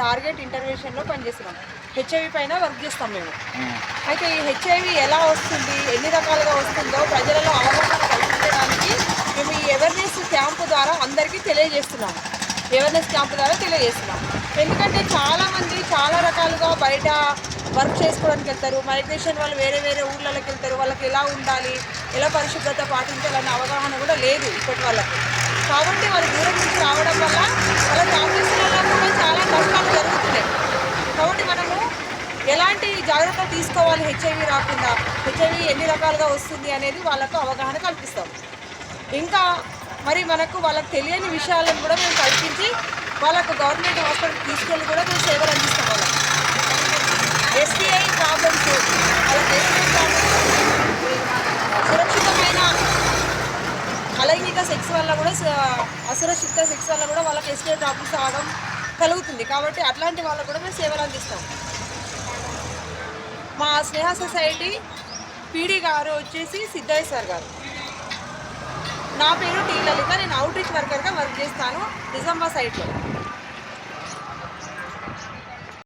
Target ఇంటర్వెన్షన్లో పనిచేస్తున్నాం. HIV పైన work చేస్తాం మేము. అయితే ఈ హెచ్ఐవి ఎలా వస్తుంది ఎన్ని రకాలుగా వస్తుందో ప్రజలలో అవగాహన కల్పించడానికి మేము ఈ అవేర్నెస్ క్యాంపు ద్వారా అందరికీ తెలియజేస్తున్నాము అవేర్నెస్ క్యాంపు ద్వారా తెలియజేస్తున్నాం. ఎందుకంటే చాలామంది చాలా రకాలుగా బయట వర్క్ చేసుకోవడానికి వెళ్తారు. మైగ్రేషన్ వాళ్ళు వేరే వేరే ఊర్లలోకి వెళ్తారు. వాళ్ళకి ఎలా ఉండాలి ఎలా పరిశుభ్రత పాటించాలనే అవగాహన కూడా లేదు ఇప్పటి వాళ్ళకి కాబట్టి వాళ్ళు దూరం నుంచి ఎలాంటి జాగ్రత్తలు తీసుకోవాలి హెచ్ఐవి రాకుండా? హెచ్ఐవి ఎన్ని రకాలుగా వస్తుంది అనేది వాళ్ళకు అవగాహన కల్పిస్తాం ఇంకా మరి మనకు వాళ్ళకి తెలియని విషయాలను కూడా మేము కల్పించి వాళ్ళకు గవర్నమెంట్ హాస్పిటల్ తీసుకెళ్ళి కూడా మేము సేవలు అందిస్తాం వాళ్ళకి. ఎస్బీఐ ప్రాబ్లమ్స్ సురక్షితమైన అలైంగిక సెక్స్ వల్ల కూడా అసురక్షిత సెక్స్ వల్ల కూడా వాళ్ళకి ఎస్టీఐ ప్రాబ్లమ్స్ రావడం కలుగుతుంది. కాబట్టి అట్లాంటి వాళ్ళకు కూడా మేము సేవలు అందిస్తాం మా స్నేహ సొసైటీ పీడీ గారు వచ్చేసి సిద్ధయ్య సార్ గారు. నా పేరు టీ లలిత నేను అవుట్ రీచ్ వర్కర్గా వర్క్ చేస్తాను నిజామాబాద్ సైట్లో